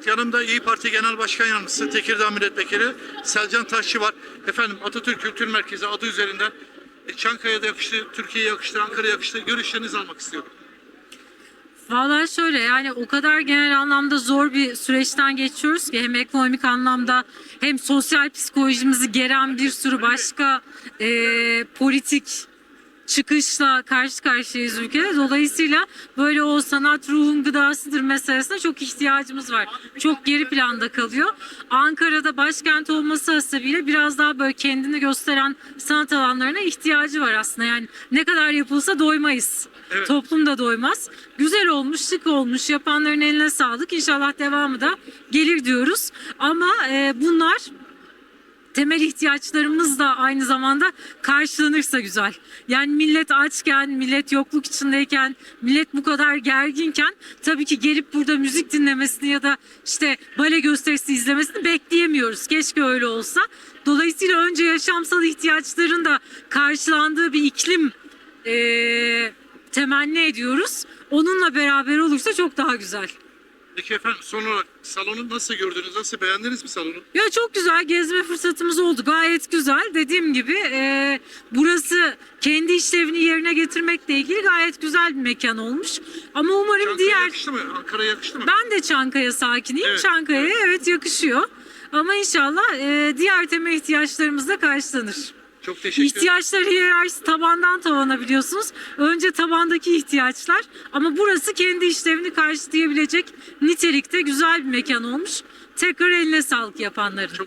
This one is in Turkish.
Evet yanımda İyi Parti Genel Başkan Yardımcısı Tekirdağ Milletvekili Selcan Taşçı var. Efendim Atatürk Kültür Merkezi adı üzerinden e, Çankaya'da yakıştı, Türkiye'ye yakıştı, Ankara'ya yakıştı. Görüşlerinizi almak istiyorum. Vallahi şöyle yani o kadar genel anlamda zor bir süreçten geçiyoruz ki hem ekonomik anlamda hem sosyal psikolojimizi geren bir sürü başka eee, politik çıkışla karşı karşıyayız ülkede. Dolayısıyla böyle o sanat ruhun gıdasıdır meselesine çok ihtiyacımız var. Çok geri planda kalıyor. Ankara'da başkent olması hasebiyle biraz daha böyle kendini gösteren sanat alanlarına ihtiyacı var aslında. Yani ne kadar yapılsa doymayız. Evet. Toplum da doymaz. Güzel olmuş, şık olmuş. Yapanların eline sağlık. İnşallah devamı da gelir diyoruz. Ama e, bunlar temel ihtiyaçlarımız da aynı zamanda karşılanırsa güzel. Yani millet açken, millet yokluk içindeyken, millet bu kadar gerginken tabii ki gelip burada müzik dinlemesini ya da işte bale gösterisi izlemesini bekleyemiyoruz. Keşke öyle olsa. Dolayısıyla önce yaşamsal ihtiyaçların da karşılandığı bir iklim eee, temenni ediyoruz. Onunla beraber olursa çok daha güzel. Peki efendim son olarak salonu nasıl gördünüz? Nasıl beğendiniz mi salonu? Ya çok güzel gezme fırsatımız oldu. Gayet güzel. Dediğim gibi e, burası kendi işlevini yerine getirmekle ilgili gayet güzel bir mekan olmuş. Ama umarım Çankaya diğer... yakıştı mı? Ankara'ya yakıştı mı? Ben de Çankaya sakiniyim. Evet. Çankaya'ya evet yakışıyor. Ama inşallah e, diğer temel ihtiyaçlarımız da karşılanır. Çok teşekkür. İhtiyaçlar hiyerarşisi tabandan tabana biliyorsunuz. Önce tabandaki ihtiyaçlar ama burası kendi işlevini karşılayabilecek nitelikte güzel bir mekan olmuş. Tekrar eline sağlık yapanların. Çok